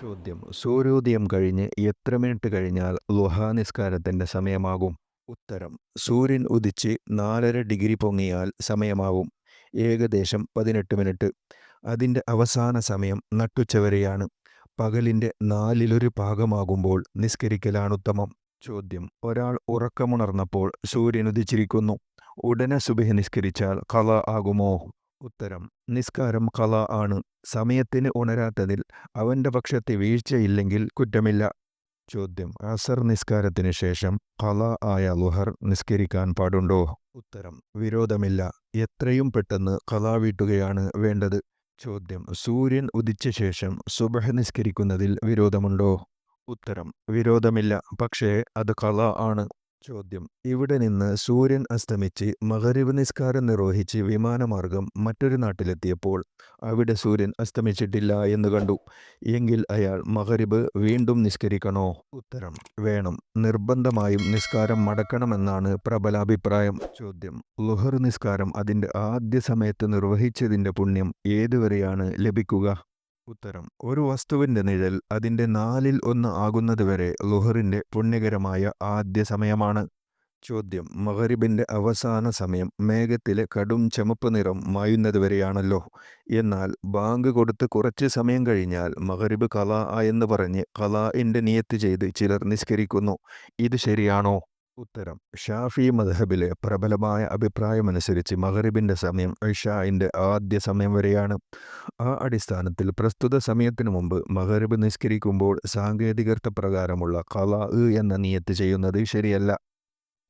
ചോദ്യം. സൂര്യോദയം കഴിഞ്ഞ് എത്ര മിനിറ്റ് കഴിഞ്ഞാൽ ലുഹാ നിസ്കാരത്തിന്റെ സമയമാകും? ഉത്തരം. സൂര്യൻ ഉദിച്ച് നാലര ഡിഗ്രി പൊങ്ങിയാൽ സമയമാകും. ഏകദേശം പതിനെട്ട് മിനിറ്റ്. അതിന്റെ അവസാന സമയം നട്ടുച്ചവരെയാണ്. പകലിന്റെ നാലിലൊരു ഭാഗമാകുമ്പോൾ നിസ്കരിക്കലാണ് ഉത്തമം. ചോദ്യം. ഒരാൾ ഉറക്കമുണർന്നപ്പോൾ സൂര്യൻ ഉദിച്ചിരിക്കുന്നു. ഉടനെ സുബഹി നിസ്കരിച്ചാൽ കല ആകുമോ? ഉത്തരം. നിസ്കാരം കല ആണ്. സമയത്തിന് ഉണരാത്തതിൽ അവന്റെ പക്ഷത്തെ വീഴ്ചയില്ലെങ്കിൽ കുറ്റമില്ല. ചോദ്യം. അസർ നിസ്കാരത്തിന് ശേഷം കല ആയ ലുഹർ നിസ്കരിക്കാൻ പാടുണ്ടോ? ഉത്തരം. വിരോധമില്ല. എത്രയും പെട്ടെന്ന് കല വീട്ടുകയാണ് വേണ്ടത്. ചോദ്യം. സൂര്യൻ ഉദിച്ച ശേഷം സുബഹ നിസ്കരിക്കുന്നതിൽ വിരോധമുണ്ടോ? ഉത്തരം. വിരോധമില്ല. പക്ഷേ അത് കല ആണ്. ചോദ്യം. ഇവിടെ നിന്ന് സൂര്യൻ അസ്തമിച്ച് മകരീവ് നിസ്കാരം നിർവഹിച്ച് വിമാനമാർഗം മറ്റൊരു നാട്ടിലെത്തിയപ്പോൾ അവിടെ സൂര്യൻ അസ്തമിച്ചിട്ടില്ല എന്ന് കണ്ടു. എങ്കിൽ അയാൾ മകരീബ് വീണ്ടും നിസ്കരിക്കണോ? ഉത്തരം വേണം. നിർബന്ധമായും നിസ്കാരം മടക്കണമെന്നാണ് പ്രബല അഭിപ്രായം ചോദ്യം ലുഹർ നിസ്കാരം അതിന്റെ ആദ്യ സമയത്ത് നിർവഹിച്ചതിന്റെ പുണ്യം ഏതുവരെയാണ് ലഭിക്കുക? ഉത്തരം. ഒരു വസ്തുവിന്റെ നിഴൽ അതിന്റെ നാലിൽ ഒന്ന് ആകുന്നതുവരെ ലുഹറിന്റെ പുണ്യകരമായ ആദ്യ സമയമാണ്. ചോദ്യം. മഗരിബിന്റെ അവസാന സമയം മേഘത്തിലെ കടും ചുമപ്പ് നിറം മായുന്നതുവരെയാണല്ലോ എന്നാൽ ബാങ്ക് കൊടുത്ത് കുറച്ച് സമയം കഴിഞ്ഞാൽ മഹരിബ് കലാ എന്ന് പറഞ്ഞ് കലാഇന്റെ നിയത്ത് ചെയ്ത് ചിലർ നിസ്കരിക്കുന്നു. ഇത് ശരിയാണോ? ഉത്തരം. ഷാഫി മദ്ഹബിലെ പ്രബലമായ അഭിപ്രായമനുസരിച്ച് മഹറിബിന്റെ സമയം ഇഷായിന്റെ ആദ്യ സമയം വരെയാണ്. ആ അടിസ്ഥാനത്തിൽ പ്രസ്തുത സമയത്തിനു മുമ്പ് മഹറിബ് നിസ്കരിക്കുമ്പോൾ സാങ്കേതികത്വ പ്രകാരമുള്ള കലാ എന്ന നിയത്ത് ചെയ്യുന്നത് ശരിയല്ല.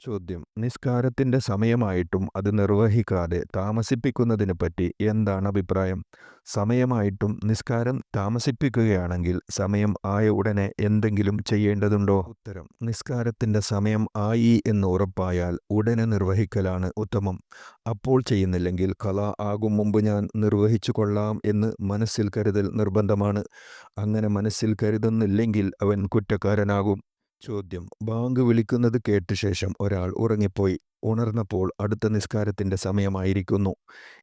ചോദ്യം. നിസ്കാരത്തിന്റെ സമയമായിട്ടും അത് നിർവഹിക്കാതെ താമസിപ്പിക്കുന്നതിനെപ്പറ്റി എന്താണ് അഭിപ്രായം? സമയമായിട്ടും നിസ്കാരം താമസിപ്പിക്കുകയാണെങ്കിൽ സമയം ആയ ഉടനെ എന്തെങ്കിലും ചെയ്യേണ്ടതുണ്ടോ? ഉത്തരം. നിസ്കാരത്തിന്റെ സമയം ആയി എന്ന് ഉറപ്പായാൽ ഉടനെ നിർവഹിക്കലാണ് ഉത്തമം. അപ്പോൾ ചെയ്യുന്നില്ലെങ്കിൽ കല ആകും മുമ്പ് ഞാൻ നിർവഹിച്ചു കൊള്ളാം എന്ന് മനസ്സിൽ കരുതൽ നിർബന്ധമാണ്. അങ്ങനെ മനസ്സിൽ കരുതുന്നില്ലെങ്കിൽ അവൻ കുറ്റക്കാരനാകും. ചോദ്യം. ബാങ്ക് വിളിക്കുന്നത് കേട്ട ശേഷം ഒരാൾ ഉറങ്ങിപ്പോയി. ഉണർന്നപ്പോൾ അടുത്ത നിസ്കാരത്തിന്റെ സമയമായിരിക്കുന്നു.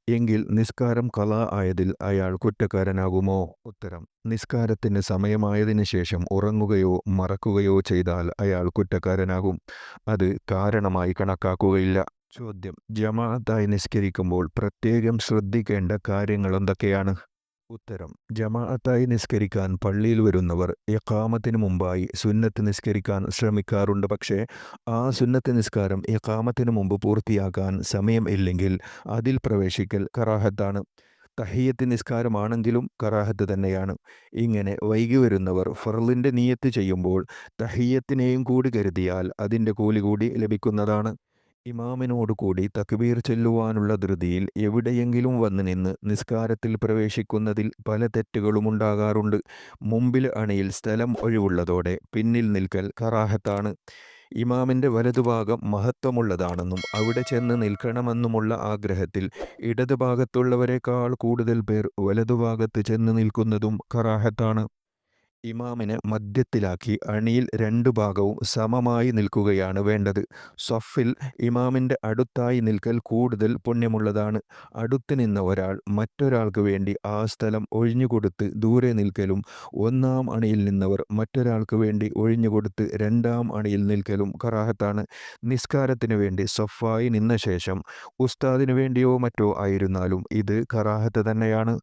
എങ്കിൽ നിസ്കാരം കല ആയതിൽ അയാൾ കുറ്റക്കാരനാകുമോ? ഉത്തരം. നിസ്കാരത്തിന് സമയമായതിനു ശേഷം ഉറങ്ങുകയോ മറക്കുകയോ ചെയ്താൽ അയാൾ കുറ്റക്കാരനാകും. അത് കാരണമായി കണക്കാക്കുകയില്ല. ചോദ്യം. ജമാഅത്തായി നിസ്കരിക്കുമ്പോൾ പ്രത്യേകം ശ്രദ്ധിക്കേണ്ട കാര്യങ്ങൾ എന്തൊക്കെയാണ്? ഉത്തരം. ജമാഅത്തായി നിസ്കരിക്കാൻ പള്ളിയിൽ വരുന്നവർ എക്കാമത്തിന് മുമ്പായി സുന്നത്ത് നിസ്കരിക്കാൻ ശ്രമിക്കാറുണ്ട്. പക്ഷേ ആ സുന്നത്ത് നിസ്കാരം എക്കാമത്തിന് മുമ്പ് പൂർത്തിയാക്കാൻ സമയം ഇല്ലെങ്കിൽ അതിൽ പ്രവേശിക്കൽ കറാഹത്താണ്. തഹീയത്ത് നിസ്കാരമാണെങ്കിലും കറാഹത്ത് തന്നെയാണ്. ഇങ്ങനെ വൈകി വരുന്നവർ ഫർലിന്റെ നീയത്ത് ചെയ്യുമ്പോൾ തഹീയത്തിനെയും കൂടി കരുതിയാൽ അതിന്റെ കൂലി കൂടി ലഭിക്കുന്നതാണ്. ഇമാമിനോട് കൂടി തക്ബീർ ചെല്ലുവാനുള്ള ധൃതിയിൽ എവിടെയെങ്കിലും വന്ന് നിന്ന് നിസ്കാരത്തിൽ പ്രവേശിക്കുന്നതിൽ പല തെറ്റുകളുമുണ്ടാകാറുണ്ട് മുമ്പിൽ അണിയിൽ സ്ഥലം ഒഴിവുള്ളതോടെ പിന്നിൽ നിൽക്കൽ കറാഹത്താണ്. ഇമാമിന്റെ വലതുഭാഗം മഹത്വമുള്ളതാണെന്നും അവിടെ ചെന്ന് നിൽക്കണമെന്നുമുള്ള ആഗ്രഹത്തിൽ ഇടതുഭാഗത്തുള്ളവരെക്കാൾ കൂടുതൽ പേർ വലതുഭാഗത്ത് ചെന്ന് നിൽക്കുന്നതും കറാഹത്താണ്. ഇമാമിനെ മധ്യത്തിലാക്കി അണിയിൽ രണ്ടു ഭാഗവും സമമായി നിൽക്കുകയാണ് വേണ്ടത്. സഫിൽ ഇമാമിന്റെ അടുത്തായി നിൽക്കൽ കൂടുതൽ പുണ്യമുള്ളതാണ്. അടുത്ത് നിന്ന ഒരാൾ മറ്റൊരാൾക്ക് വേണ്ടി ആ സ്ഥലം ഒഴിഞ്ഞുകൊടുത്ത് ദൂരെ നിൽക്കലും ഒന്നാം അണിയിൽ നിന്നവർ മറ്റൊരാൾക്ക് വേണ്ടി ഒഴിഞ്ഞുകൊടുത്ത് രണ്ടാം അണിയിൽ നിൽക്കലും കറാഹത്താണ്. നിസ്കാരത്തിന് വേണ്ടി സഫായി നിന്ന ശേഷം ഉസ്താദിനു വേണ്ടിയോ മറ്റോ ആയിരുന്നാലും ഇത് കറാഹത്ത് തന്നെയാണ്.